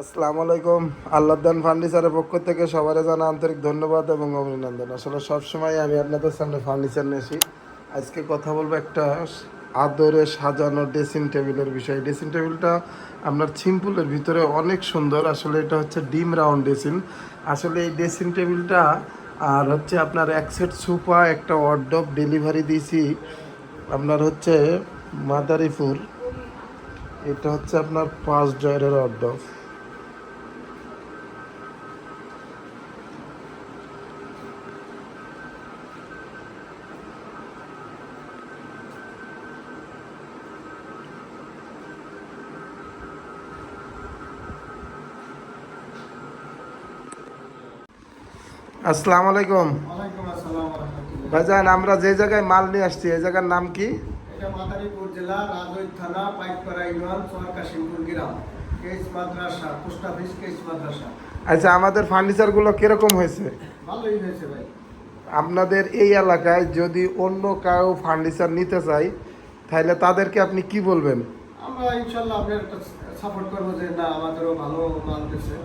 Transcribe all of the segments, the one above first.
আসসালামু আলাইকুম। আল্লাহদান ফার্নিচারের পক্ষ থেকে সবার জানা আন্তরিক ধন্যবাদ এবং অভিনন্দন। আসলে সবসময় আমি আপনাদের সামনে ফার্নিচার নিয়েছি আজকে কথা বলব একটা আদরে সাজানো ড্রেসিং টেবিলের বিষয়। ড্রেসিং টেবিলটা আপনার সিম্পলের ভিতরে অনেক সুন্দর। আসলে এটা হচ্ছে ডিম রাউন্ড ড্রেসিং। আসলে এই ড্রেসিং টেবিলটা, আর হচ্ছে আপনার এক সেট সোফা, একটা ওয়ার্ডব ডেলিভারি দিয়েছি। আপনার হচ্ছে মাদারীপুর। এটা হচ্ছে আপনার পাঁচ জয়ের অর্ডার আসসালামু আলাইকুম। ভাইজান আমরা যে জায়গায় মাল নিয়ে আসছি এই জায়গার নাম কি? মাদারীপুর জেলা রাজৈর থানা পাইকপাড়া ইউনিয়ন চর গ্রাম। কেস মাদ্রাসা পোস্ট অফিস কেস মাদ্রাসা। আচ্ছা আমাদের ফার্নিচারগুলো কীরকম হয়েছে? ভালোই হয়েছে ভাই। আপনাদের এই এলাকায় যদি অন্য কাউ ফার্নিচার নিতে চাই তাহলে তাদেরকে আপনি কি বলবেন? আমরা ইনশাল্লাহ আপনার একটা সাপোর্ট করব যে না আমাদেরও ভালো মাল দিচ্ছে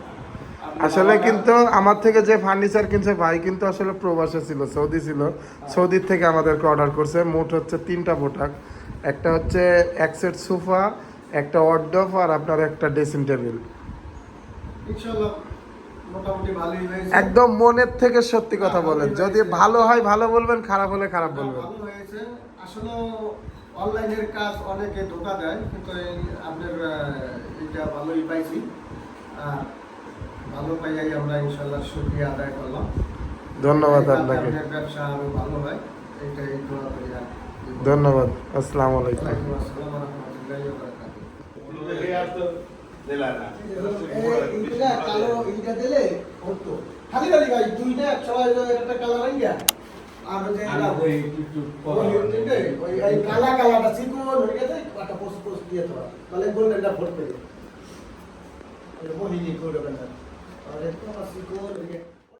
আসলে কিন্তু আমার থেকে যে ফার্নিচার কিনছে ভাই কিন্তু আসলে প্রবাসে ছিল সৌদি ছিল। সৌদির থেকে আমাদেরকে অর্ডার করছে। মোট হচ্ছে তিনটা প্রোডাক্ট একটা হচ্ছে এক সেট সোফা একটা অর্ডফ আর আপনার একটা ড্রেসিং টেবিল একদম মনের থেকে সত্যি কথা বলেন। যদি ভালো হয় ভালো বলবেন খারাপ হলে খারাপ বলবেন। আসলে অনলাইনের কাজ অনেকে ধোকা দেয় কিন্তু আপনার এটা ভালোই পাইছি। ভালো পাইয়াই আমরা ইনশাল্লাহ শুক্রিয়া আদায় করলাম ধন্যবাদ আপনাকে ব্যবসা আরও ভালো হয় এটাই দোয়া করি ধন্যবাদ আসসালামু আলাইকুম আসসালাম রাহমাতুল্লাহি ওয়া বারাকাতুহু। খালি খালি ভাই দুইটা একটা কালার আইয়া আর হচ্ছে ওই ওই ওই কালা কালাটা চিকন হয়ে গেছে একটা পোস্ট পোস্ট দিয়ে তো তাহলে বললেন এটা ভোট পেয়ে মোহিনী করে বেলা আর এটা চিকন হয়ে গেছে